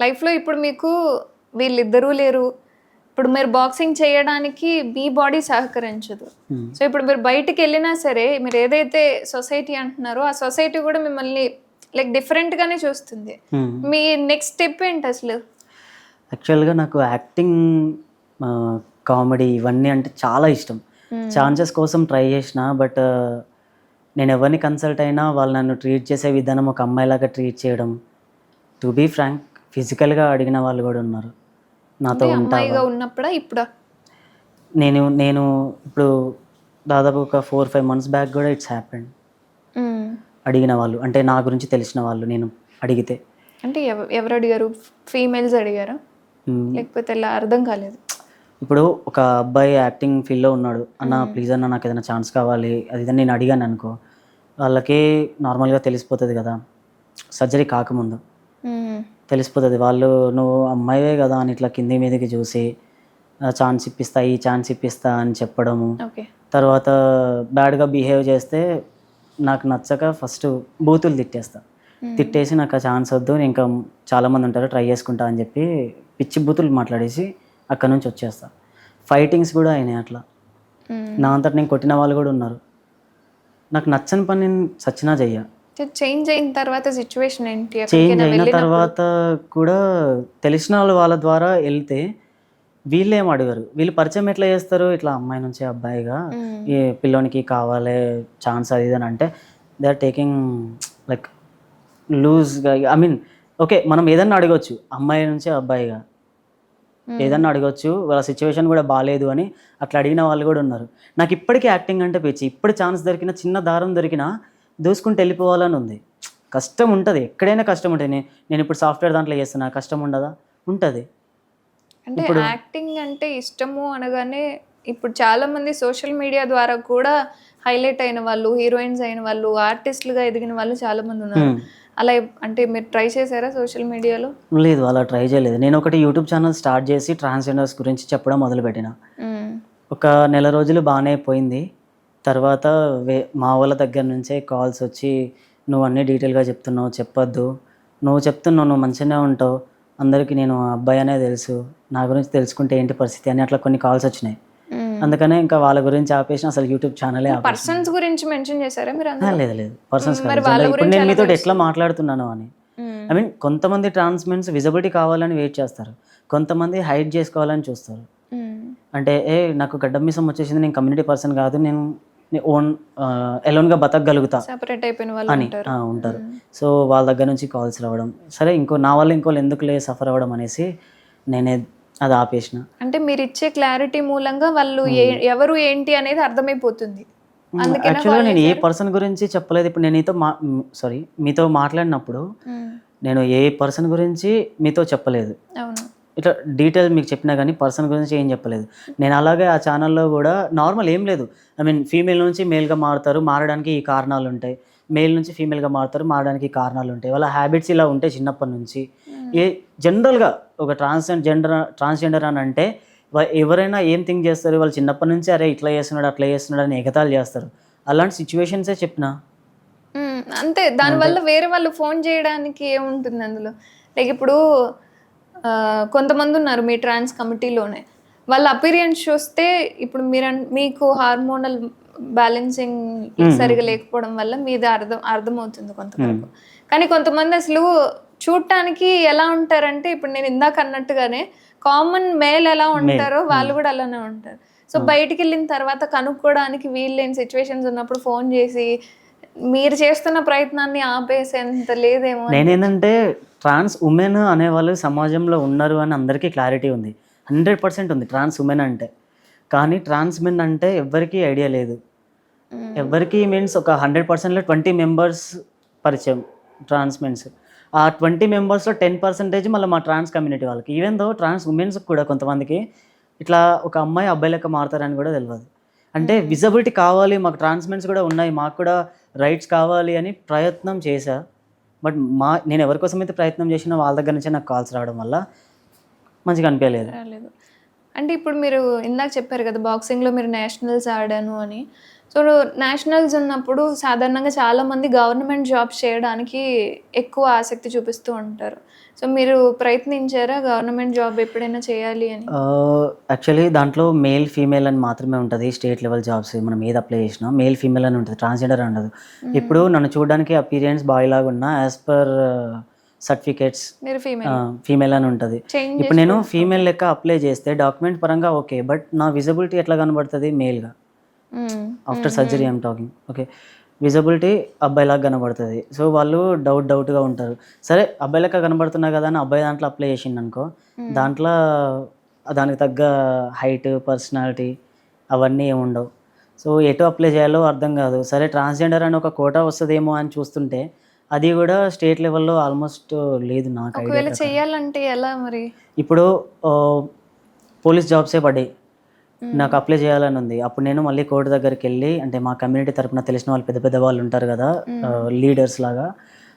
లైఫ్లో ఇప్పుడు మీకు వీళ్ళిద్దరూ లేరు. ఇప్పుడు మీరు బాక్సింగ్ చేయడానికి మీ బాడీ సహకరించదు. Hmm. సో ఇప్పుడు మీరు బయటికి వెళ్ళినా సరే మీరు ఏదైతే సొసైటీ అంటున్నారో ఆ సొసైటీ కూడా మిమ్మల్ని లైక్ డిఫరెంట్గానే చూస్తుంది. Hmm. మీ నెక్స్ట్ స్టెప్ ఏంటి అసలు? యాక్చువల్గా నాకు యాక్టింగ్ కామెడీ ఇవన్నీ అంటే చాలా ఇష్టం. ఛాన్సెస్ కోసం ట్రై చేసిన బట్ నేను ఎవరిని కన్సల్ట్ అయినా వాళ్ళు నన్ను ట్రీట్ చేసే విధానం ఒక అమ్మాయిలాగా ట్రీట్ చేయడం. టు బీ ఫ్రాంక్ ఫిజికల్గా అడిగిన వాళ్ళు కూడా ఉన్నారు. నాతో ఉన్నప్పుడా ఇప్పుడా? నేను నేను ఇప్పుడు దాదాపు ఒక ఫోర్ ఫైవ్ మంత్స్ బ్యాక్ కూడా ఇట్స్ హ్యాపెండ్. అడిగిన వాళ్ళు అంటే నా గురించి తెలిసిన వాళ్ళు నేను అడిగితే. అంటే ఎవ- ఎవరు అడిగారు ఫీమేల్స్ అడిగారా. లేకపోతే ఇలా అర్థం కాలేదు. ఇప్పుడు ఒక అబ్బాయి యాక్టింగ్ ఫీల్డ్లో ఉన్నాడు. అన్న ప్లీజ్ అన్న నాకు ఏదైనా ఛాన్స్ కావాలి. అది ఇది అని నేను అడిగాను అనుకో వాళ్ళకి నార్మల్గా తెలిసిపోతుంది కదా. సర్జరీ కాకముందు. తెలిసిపోతుంది. వాళ్ళు నువ్వు అమ్మాయివే కదా అని ఇట్లా కింది మీదకి చూసి ఛాన్స్ ఇప్పిస్తా ఈ ఛాన్స్ ఇప్పిస్తా అని చెప్పడము. తర్వాత బ్యాడ్గా బిహేవ్ చేస్తే నాకు నచ్చక ఫస్ట్ బూతులు తిట్టేస్తా. తిట్టేసి నాకు ఆ ఛాన్స్ వద్దు నేను ఇంకా చాలామంది ఉంటారు ట్రై చేసుకుంటా అని చెప్పి పిచ్చి బూతులు మాట్లాడేసి అక్కడ నుంచి వచ్చేస్తా. ఫైటింగ్స్ కూడా అయినాయి అట్లా. నా అంతట నేను కొట్టిన వాళ్ళు కూడా ఉన్నారు. నాకు నచ్చని పని నేను సచ్చినా చెయ్య. చేంజ్ అయిన తర్వాత సిచ్యువేషన్ ఏంటి చేంజ్ అయిన? తర్వాత కూడా తెలిసిన వాళ్ళు వాళ్ళ ద్వారా వెళ్తే వీళ్ళు ఏం అడగరు వీళ్ళు పరిచయం ఎట్లా చేస్తారు ఇట్లా అమ్మాయి నుంచి అబ్బాయిగా Hmm. ఈ పిల్లోనికి కావాలి ఛాన్స్ అది ఇది అని అంటే దే ఆర్ టేకింగ్ లైక్ లూజ్గా ఐ మీన్ ఓకే మనం ఏదన్నా అడగొచ్చు అమ్మాయి నుంచి అబ్బాయిగా Hmm. ఏదన్నా అడగొచ్చు వాళ్ళ సిచ్యువేషన్ కూడా బాగాలేదు అని అట్లా అడిగిన వాళ్ళు కూడా ఉన్నారు నాకు ఇప్పటికీ యాక్టింగ్ అంటే పిచ్చి ఇప్పుడు ఛాన్స్ దొరికిన చిన్న దారం దొరికినా దూసుకుంటూ వెళ్ళిపోవాలని ఉంది. కష్టం ఉంటుంది. ఎక్కడైనా కష్టం ఉంటుంది. నేను ఇప్పుడు సాఫ్ట్వేర్ దాంట్లో చేస్తున్నా కష్టం ఉండదా? ఉంటుంది. అంటే యాక్టింగ్ అంటే ఇష్టము అనగానే ఇప్పుడు చాలా మంది సోషల్ మీడియా ద్వారా కూడా హైలైట్ అయిన వాళ్ళు హీరోయిన్స్ అయిన వాళ్ళు ఆర్టిస్టులుగా ఎదిగిన వాళ్ళు చాలా మంది ఉన్నారు అలా అంటే మీరు ట్రై చేశారా సోషల్ మీడియాలో? లేదు అలా ట్రై చేయలేదు. నేను ఒకటి యూట్యూబ్ ఛానల్ స్టార్ట్ చేసి ట్రాన్స్జెండర్స్ గురించి చెప్పడం మొదలుపెట్టిన. ఒక నెల రోజులు బాగానే పోయింది. తర్వాత వే మా వాళ్ళ దగ్గర నుంచే కాల్స్ వచ్చి నువ్వు అన్నీ డీటెయిల్గా చెప్తున్నావు చెప్పొద్దు. నువ్వు చెప్తున్నావు నువ్వు మంచిగానే ఉంటావు. అందరికీ నేను అబ్బాయి అనే తెలుసు. నా గురించి తెలుసుకుంటే ఏంటి పరిస్థితి? అని అట్లా కొన్ని కాల్స్ వచ్చినాయి. అందుకనే ఇంకా వాళ్ళ గురించి ఆపేసిన అసలు యూట్యూబ్ ఛానలే పర్సన్స్ గురించి మెన్షన్ చేశారా మీరు? లేదు లేదు. పర్సన్స్ ఇప్పుడు నేను మీతో? ఎట్లా మాట్లాడుతున్నాను అని. ఐ మీన్ కొంతమంది ట్రాన్స్మెన్స్ విజిబిలిటీ కావాలని వెయిట్ చేస్తారు. కొంతమంది హైడ్ చేసుకోవాలని చూస్తారు. అంటే ఏ నాకు గడ్డం మిసం వచ్చేసింది. నేను కమ్యూనిటీ పర్సన్ కాదు. నేను ఓన్ ఎలోన్గా బతకగలుగుతా సెపరేట్ అయిపోయిన వాళ్ళు అని. ఉంటారు. ఉంటారు. సో వాళ్ళ దగ్గర నుంచి కాల్స్ రావడం. సరే ఇంకో నా వల్ల ఇంకోళ్ళు ఎందుకులే సఫర్ అవ్వడం అనేసి నేనే అది ఆపేసిన. అంటే మీరు ఇచ్చే క్లారిటీ మూలంగా వాళ్ళు ఏ- ఎవరు ఏంటి అనేది అర్థమైపోతుంది. యాక్చువల్గా నేను ఏ పర్సన్ గురించి చెప్పలేదు. ఇప్పుడు నేను నీతో మా సారీ మీతో మాట్లాడినప్పుడు. నేను ఏ పర్సన్ గురించి మీతో చెప్పలేదు. అవును. ఇట్లా డీటెయిల్ మీకు చెప్పినా కానీ పర్సన్ గురించి ఏం చెప్పలేదు. నేను అలాగే ఆ ఛానల్లో కూడా నార్మల్ ఏం లేదు. ఐ మీన్ ఫీమేల్ నుంచి మేల్గా మారుతారు మారడానికి ఈ కారణాలు ఉంటాయి. మేల్ నుంచి ఫీమేల్గా మారుతారు మారడానికి కారణాలు ఉంటాయి. వాళ్ళ హ్యాబిట్స్ ఇలా ఉంటాయి చిన్నప్పటి నుంచి. ఏ జనరల్గా ఒక ట్రాన్స్ జెండర్ ట్రాన్స్జెండర్ అని అంటే ఎవరైనా ఏం థింక్ చేస్తారు? వాళ్ళు చిన్నప్పటి నుంచి అరే ఇట్లా చేస్తున్నాడు అట్లా చేస్తున్నాడు అని ఎగతాళి చేస్తారు. అలాంటి సిచ్యువేషన్సే చెప్పిన. అంతే. దానివల్ల వేరే వాళ్ళు ఫోన్ చేయడానికి ఏముంటుంది అందులో? లైక్ ఇప్పుడు కొంతమంది ఉన్నారు మీ ట్రాన్స్ కమిటీలోనే. వాళ్ళ అపీరియన్స్ చూస్తే ఇప్పుడు మీరు మీకు హార్మోనల్ బ్యాలెన్సింగ్ సరిగా లేకపోవడం వల్ల మీది అర్థం అర్థమవుతుంది కొంతవరకు. కానీ కొంతమంది అసలు చూడటానికి ఎలా ఉంటారంటే ఇప్పుడు నేను ఇందాక అన్నట్టుగానే కామన్ మేల్ ఎలా ఉంటారో వాళ్ళు కూడా అలానే ఉంటారు. సో బయటికి వెళ్ళిన తర్వాత కనుక్కోవడానికి వీళ్ళేని సిచ్యువేషన్స్ ఉన్నప్పుడు ఫోన్ చేసి మీరు చేస్తున్న ప్రయత్నాన్ని ఆపేసేంత లేదేమో నేనేంటంటే ట్రాన్స్ ఉమెన్ అనేవాళ్ళు సమాజంలో ఉన్నారు అని అందరికీ క్లారిటీ ఉంది. హండ్రెడ్ పర్సెంట్ ఉంది ట్రాన్స్ ఉమెన్ అంటే. కానీ ట్రాన్స్ మెన్ అంటే ఎవ్వరికీ ఐడియా లేదు. ఎవరికి మీన్స్ ఒక హండ్రెడ్ పర్సెంట్లో ట్వంటీ మెంబర్స్ పరిచయం ట్రాన్స్ మెన్స్ ఆ ట్వంటీ మెంబర్స్లో టెన్ పర్సెంటేజ్ మళ్ళీ మా ట్రాన్స్ కమ్యూనిటీ వాళ్ళకి. ఈవెన్ దో ట్రాన్స్ ఉమెన్స్ కూడా కొంతమందికి ఇట్లా ఒక అమ్మాయి అబ్బాయి లెక్క మారుతారని కూడా తెలియదు అంటే విజబిలిటీ కావాలి మాకు ట్రాన్స్మెంట్స్ కూడా ఉన్నాయి మాకు కూడా రైట్స్ కావాలి అని ప్రయత్నం చేశా. బట్ మా నేను ఎవరి కోసం అయితే ప్రయత్నం చేసినా వాళ్ళ దగ్గర నుంచే నాకు కాల్స్ రావడం వల్ల మంచిగా అనిపించలేదు. రాలేదు. అంటే ఇప్పుడు మీరు ఇందాక చెప్పారు కదా బాక్సింగ్లో మీరు నేషనల్స్ ఆడాను అని. సో నేషనల్స్ ఉన్నప్పుడు సాధారణంగా చాలా మంది గవర్నమెంట్ జాబ్స్ చేయడానికి ఎక్కువ ఆసక్తి చూపిస్తూ ఉంటారు. సో మీరు ప్రయత్నించారా గవర్నమెంట్ జాబ్ ఎప్పుడైనా చేయాలి అని? యాక్చువల్లీ దాంట్లో మేల్ ఫీమేల్ అని మాత్రమే ఉంటుంది. స్టేట్ లెవెల్ జాబ్స్ మనం ఏది అప్లై చేసినా మేల్ ఫీమేల్ అని ఉంటుంది. ట్రాన్స్జెండర్ ఉండదు. ఇప్పుడు నన్ను చూడడానికి అపీరియన్స్ బాయ్ లాగా ఉన్నా యాజ్ పర్ సర్టిఫికేట్స్ మీరు ఫీమేల్. ఫీమేల్ అని ఉంటుంది. ఇప్పుడు నేను ఫీమేల్ లెక్క అప్లై చేస్తే డాక్యుమెంట్ పరంగా ఓకే బట్ నా విజిబిలిటీ ఎట్లా కనబడుతుంది? మేల్గా. After surgery I'm talking okay visibility అబ్బాయిలాగా కనబడుతుంది. సో వాళ్ళు డౌట్ డౌట్గా ఉంటారు. సరే అబ్బాయి లెక్క కనబడుతున్నా కదా అని అబ్బాయి దాంట్లో అప్లై చేసిండు అనుకో దాంట్లో దానికి తగ్గ హైట్ పర్సనాలిటీ అవన్నీ ఏమి ఉండవు. సో ఎటు అప్లై చేయాలో అర్థం కాదు. సరే ట్రాన్స్జెండర్ అని ఒక కోటా వస్తుందేమో అని చూస్తుంటే అది కూడా స్టేట్ లెవెల్లో ఆల్మోస్ట్ లేదు నాకు చెయ్యాలంటే ఎలా మరి? ఇప్పుడు పోలీస్ జాబ్సే పడ్డాయి. నాకు అప్లై చేయాలని ఉంది. అప్పుడు నేను మళ్ళీ కోర్టు దగ్గరికి వెళ్ళి అంటే మా కమ్యూనిటీ తరపున తెలిసిన వాళ్ళు పెద్ద పెద్ద వాళ్ళు ఉంటారు కదా లీడర్స్ లాగా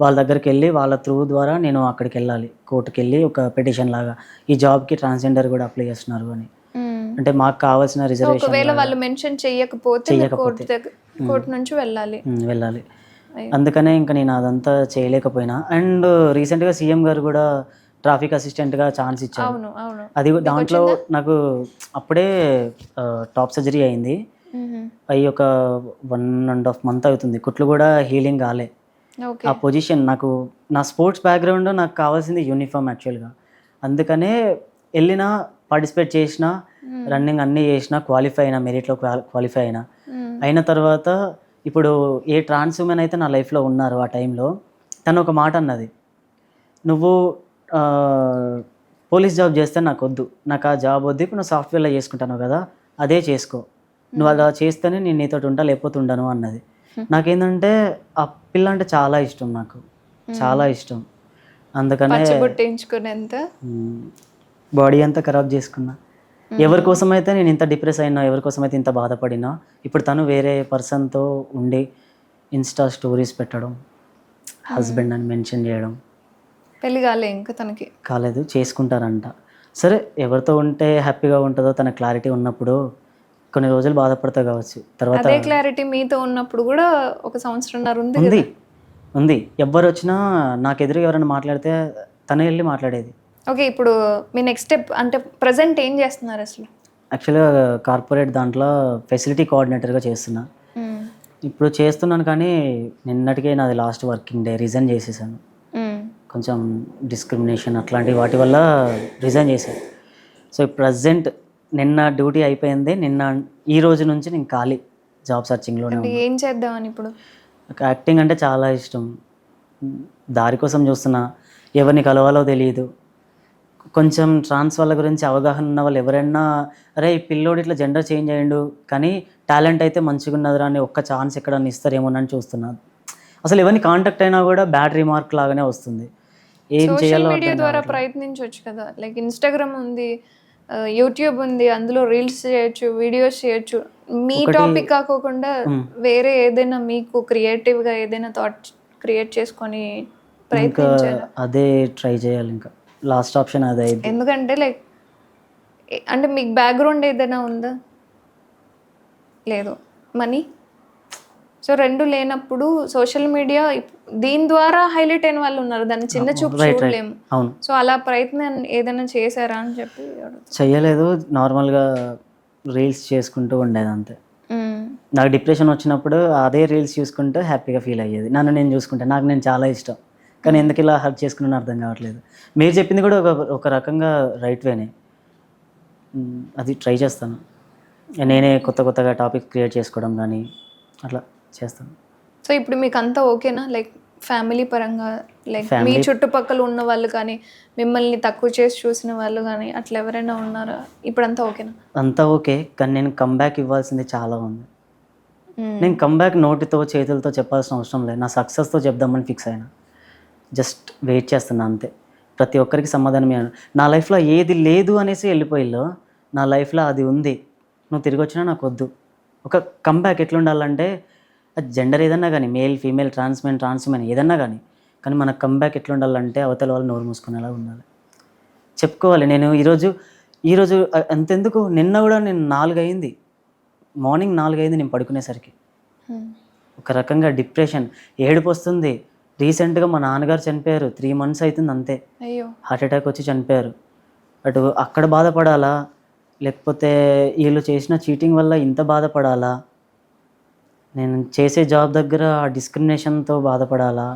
వాళ్ళ దగ్గరికి వెళ్ళి వాళ్ళ త్రూ ద్వారా నేను అక్కడికి వెళ్ళాలి. కోర్టుకి వెళ్ళి ఒక పిటిషన్ లాగా ఈ జాబ్కి ట్రాన్స్జెండర్ కూడా అప్లై చేస్తున్నారు అని. అంటే మాకు కావాల్సిన రిజర్వేషన్ ఒకవేళ వాళ్ళు మెన్షన్ చెయ్యకపోతే మీరు కోర్టు నుంచి వెళ్ళాలి. వెళ్ళాలి. అందుకనే ఇంకా నేను అదంతా చేయలేకపోయినా. అండ్ రీసెంట్గా సీఎం గారు కూడా ట్రాఫిక్ అసిస్టెంట్గా ఛాన్స్ అవును అది దాంట్లో నాకు అప్పుడే టాప్ సర్జరీ అయింది. అయ్యి ఒక వన్ అండ్ హాఫ్ మంత్ అవుతుంది. కుట్లు కూడా హీలింగ్ కాలే. ఆ పొజిషన్ నాకు నా స్పోర్ట్స్ బ్యాక్గ్రౌండ్ నాకు కావాల్సింది యూనిఫామ్ యాక్చువల్గా అందుకనే వెళ్ళిన పార్టిసిపేట్ చేసిన రన్నింగ్ అన్నీ చేసిన క్వాలిఫై అయినా మెరిట్లో క్వాలిఫై అయినా. అయిన తర్వాత ఇప్పుడు ఏ ట్రాన్స్ ఉమెన్ అయితే నా లైఫ్లో ఉన్నారు ఆ టైంలో తను ఒక మాట అన్నది. నువ్వు పోలీస్ జాబ్ చేస్తే నాకు వద్దు నాకు ఆ జాబ్ వద్దు. ఇప్పుడు నువ్వు సాఫ్ట్వేర్లో చేసుకుంటాను కదా అదే చేసుకో. నువ్వు అలా చేస్తేనే నేను నీతో ఉంటా లేకపోతే ఉండను అన్నది. నాకేంటంటే ఆ పిల్ల అంటే చాలా ఇష్టం నాకు. చాలా ఇష్టం. అందుకనే బాడీ అంతా ఖరాబ్ చేసుకున్నా. ఎవరి కోసం అయితే నేను ఇంత డిప్రెస్ అయినా ఎవరి కోసం అయితే ఇంత బాధపడినా ఇప్పుడు తను వేరే పర్సన్తో ఉండి ఇన్స్టా స్టోరీస్ పెట్టడం హస్బెండ్ అని మెన్షన్ చేయడం పెళ్ళి కాలే ఇంకా తనకి. కాలేదు చేసుకుంటారంట. సరే ఎవరితో ఉంటే హ్యాపీగా ఉంటుందో తన క్లారిటీ ఉన్నప్పుడు కొన్ని రోజులు బాధపడతా కావచ్చు. తర్వాత అదే క్లారిటీ మీతో ఉన్నప్పుడు కూడా ఒక సంవత్సరంన్నర ఉంది ఉంది. ఉంది. ఎవ్వరు వచ్చినా నాకు ఎదురు ఎవరైనా మాట్లాడితే తనే వెళ్ళి మాట్లాడేది. ఓకే ఇప్పుడు మీ నెక్స్ట్ స్టెప్ అంటే ప్రజెంట్ ఏం చేస్తున్నారు అసలు? యాక్చువల్గా కార్పొరేట్ దాంట్లో ఫెసిలిటీ కోఆర్డినేటర్గా చేస్తున్నా. ఇప్పుడు చేస్తున్నాను కానీ నిన్నటికే నాది లాస్ట్ వర్కింగ్ డే రిజైన్ చేసేసాను. కొంచెం డిస్క్రిమినేషన్ అట్లాంటి వాటి వల్ల రిజైన్ చేశాను సో ప్రజెంట్ నిన్న డ్యూటీ అయిపోయింది. నిన్న ఈ రోజు నుంచి నేను ఖాళీ జాబ్ సర్చింగ్లోనే అంటే ఏం చేద్దామని ఇప్పుడు? నాకు యాక్టింగ్ అంటే చాలా ఇష్టం. దారి కోసం చూస్తున్నా. ఎవరిని కలవాలో తెలియదు కొంచెం ట్రాన్స్ వాళ్ళ గురించి అవగాహన ఉన్న వాళ్ళు ఎవరైనా అరే ఈ పిల్లోడు ఇట్లా జెండర్ చేంజ్ అయ్యిండు కానీ టాలెంట్ అయితే మంచిగా ఉన్నదిరా అని ఒక్క ఛాన్స్ ఎక్కడన్నా ఇస్తారేమోనని చూస్తున్నాను అసలు ఎవరిని కాంటాక్ట్ అయినా కూడా బ్యాడ్ రిమార్క్ లాగానే వస్తుంది. ఏం సోషల్ చేయాలో మీడియా ద్వారా ప్రయత్నించవచ్చు కదా. లైక్ ఇన్స్టాగ్రామ్ ఉంది యూట్యూబ్ ఉంది అందులో రీల్స్ చేయొచ్చు వీడియోస్ చేయొచ్చు. మీ టాపిక్ కాకోకుండా వేరే ఏదైనా మీకు creative గా ఏదైనా థాట్ క్రియేట్ చేసుకొని ఇంకా ప్రయత్నించారు? అదే ట్రై చేయాలి ఇంకా. లాస్ట్ ఆప్షన్ అదే ఎందుకంటే లైక్ అంటే మీకు బ్యాక్గ్రౌండ్ ఏదైనా ఉందా? లేదు. మనీ? సో రెండు లేనప్పుడు సోషల్ మీడియా దీని ద్వారా హైలైట్ అయిన వాళ్ళు ఉన్నారు. దాన్ని చిన్న చూపు చూడలేము. అవును. సో అలా ప్రయత్నం ఏదైనా చేశారా అని చెప్పి. చెయ్యలేదు. నార్మల్గా రీల్స్ చేసుకుంటూ ఉండేది అంతే. నాకు డిప్రెషన్ వచ్చినప్పుడు అదే రీల్స్ చూసుకుంటూ హ్యాపీగా ఫీల్ అయ్యేది. నన్ను నేను చూసుకుంటే. నాకు నేను చాలా ఇష్టం. కానీ ఎందుకు ఇలా హర్ట్ చేసుకున్నాను అర్థం కావట్లేదు. మీరు చెప్పింది కూడా ఒక ఒక రకంగా రైట్ వేనే. అది ట్రై చేస్తాను. నేనే కొత్త కొత్తగా టాపిక్ క్రియేట్ చేసుకోవడం కానీ అట్లా. చేస్తాను. సో ఇప్పుడు మీకు అంతా ఓకేనా? లైక్ ఫ్యామిలీ పరంగా లైక్ మీ చుట్టుపక్కల ఉన్న వాళ్ళు కానీ మిమ్మల్ని తక్కువ చేసి చూసిన వాళ్ళు కానీ అట్లా ఎవరైనా ఉన్నారా? ఇప్పుడు అంతా ఓకేనా? అంతా ఓకే కానీ నేను కంబ్యాక్ ఇవ్వాల్సింది చాలా ఉంది. నేను కంబ్యాక్ నోటితో చేతులతో చెప్పాల్సిన అవసరం లేదు. నా సక్సెస్తో చెప్దామని ఫిక్స్ అయినా. జస్ట్ వెయిట్ చేస్తున్నా అంతే. ప్రతి ఒక్కరికి సమాధానం ఇవ్వను. నా లైఫ్లో ఏది లేదు అనేసి వెళ్ళిపోయిల్లో నా లైఫ్లో అది ఉంది. నువ్వు తిరిగి వచ్చినా నాకు వద్దు. ఒక కంబ్యాక్ ఎట్లుండాలంటే అది జెండర్ ఏదన్నా కానీ మేల్ ఫీమేల్ ట్రాన్స్మెన్ ట్రాన్స్మెన్ ఏదన్నా కానీ కానీ మన కంబ్యాక్ ఎట్లుండాలంటే అవతల వాళ్ళు నోరు మూసుకునేలా ఉండాలి. చెప్పుకోవాలి. నేను ఈరోజు ఈరోజు అంతెందుకు? నిన్న కూడా నేను నాలుగు అయింది మార్నింగ్ నాలుగైదు నేను పడుకునేసరికి. ఒక రకంగా డిప్రెషన్. ఏడుపు వస్తుంది. రీసెంట్గా మా నాన్నగారు చనిపోయారు. త్రీ మంత్స్ అవుతుంది అంతే. హార్ట్ అటాక్ వచ్చి చనిపోయారు. అటు అక్కడ బాధపడాలా? లేకపోతే వీళ్ళు చేసిన చీటింగ్ వల్ల ఇంత బాధపడాలా? నేను చేసే జాబ్ దగ్గర డిస్క్రిమినేషన్తో బాధపడాలా?